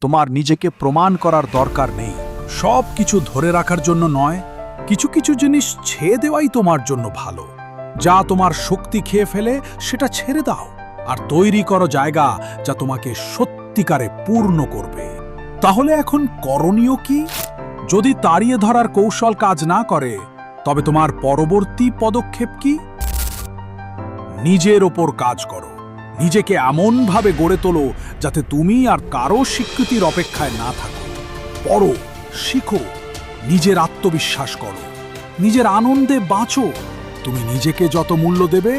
তোমার নিজেকে প্রমাণ করার দরকার নেই। সব কিছু ধরে রাখার জন্য নয়, কিছু কিছু জিনিস ছেড়ে দেওয়াই তোমার জন্য ভালো। যা তোমার শক্তি খেয়ে ফেলে, সেটা ছেড়ে দাও আর তৈরি করো জায়গা যা তোমাকে সত্যিকারে পূর্ণ করবে। তাহলে এখন করণীয় কি? যদি তাড়িয়ে ধরার কৌশল কাজ না করে, তবে তোমার পরবর্তী পদক্ষেপ কি? নিজের ওপর কাজ করো। নিজেকে এমনভাবে গড়ে তোলো যাতে তুমি আর কারও স্বীকৃতির অপেক্ষায় না থাকো। পড়ো, শিখো, নিজের আত্মবিশ্বাস করো, নিজের আনন্দে বাঁচো। তুমি নিজেকে যত মূল্য দেবে,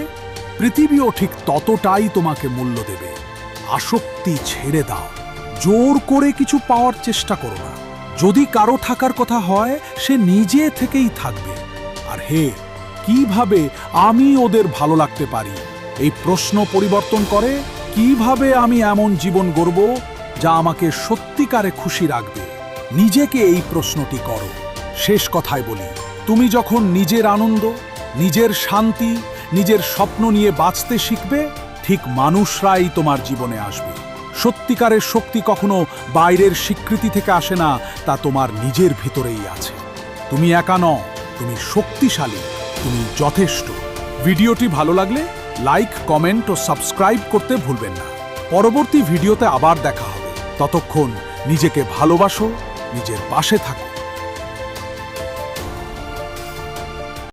পৃথিবীও ঠিক ততটাই তোমাকে মূল্য দেবে। আসক্তি ছেড়ে দাও, জোর করে কিছু পাওয়ার চেষ্টা করো না। যদি কারও থাকার কথা হয়, সে নিজে থেকেই থাকবে। আর হে, কীভাবে আমি ওদের ভালো লাগতে পারি? এই প্রশ্ন পরিবর্তন করে, কীভাবে আমি এমন জীবন গড়ব যা আমাকে সত্যিকারে খুশি রাখবে? নিজেকে এই প্রশ্নটি করো। শেষ কথায় বলি, তুমি যখন নিজের আনন্দ, নিজের শান্তি, নিজের স্বপ্ন নিয়ে বাঁচতে শিখবে, ঠিক মানুষরাই তোমার জীবনে আসবে। সত্যিকারের শক্তি কখনো বাইরের স্বীকৃতি থেকে আসে না, তা তোমার নিজের ভিতরেই আছে। তুমি একা নও, তুমি শক্তিশালী, তুমি যথেষ্ট। ভিডিওটি ভালো লাগলে লাইক, কমেন্ট ও সাবস্ক্রাইব করতে ভুলবেন না। পরবর্তী ভিডিওতে আবার দেখা হবে। ততক্ষণ নিজেকে ভালোবাসো, নিজের পাশে থাকো।